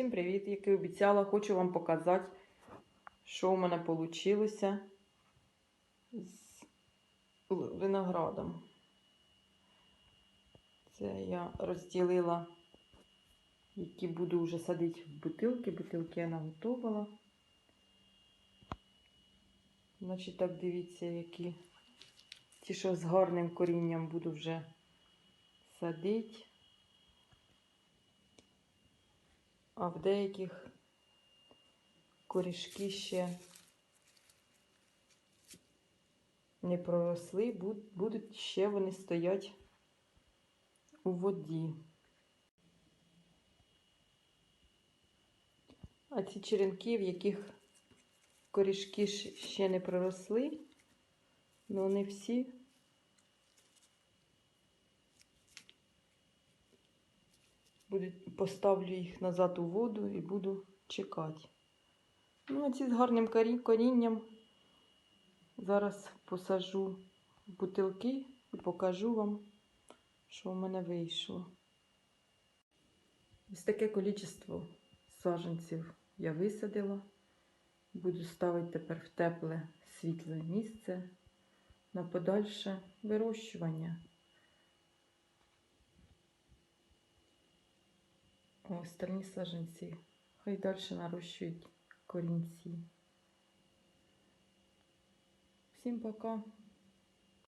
Всім привіт! Як і обіцяла, хочу вам показати, що у мене вийшло з виноградом. Це я розділила, які буду вже садити в бутилки. Бутилки я наготовила. Значить, так дивіться, які ті, що з гарним корінням буду вже садити. А в деяких корішки ще не проросли, будуть ще вони стоять у воді. А ці черенки, в яких корішки ще не проросли, ну вони всі поставлю їх назад у воду і буду чекати. Ну, а ці з гарним корінням зараз посажу бутилки і покажу вам, що в мене вийшло. Ось таке кількість саджанців я висадила. Буду ставити тепер в тепле світле місце на подальше вирощування. Остальні саженці. хай далі нарощують корінці. Всім пока!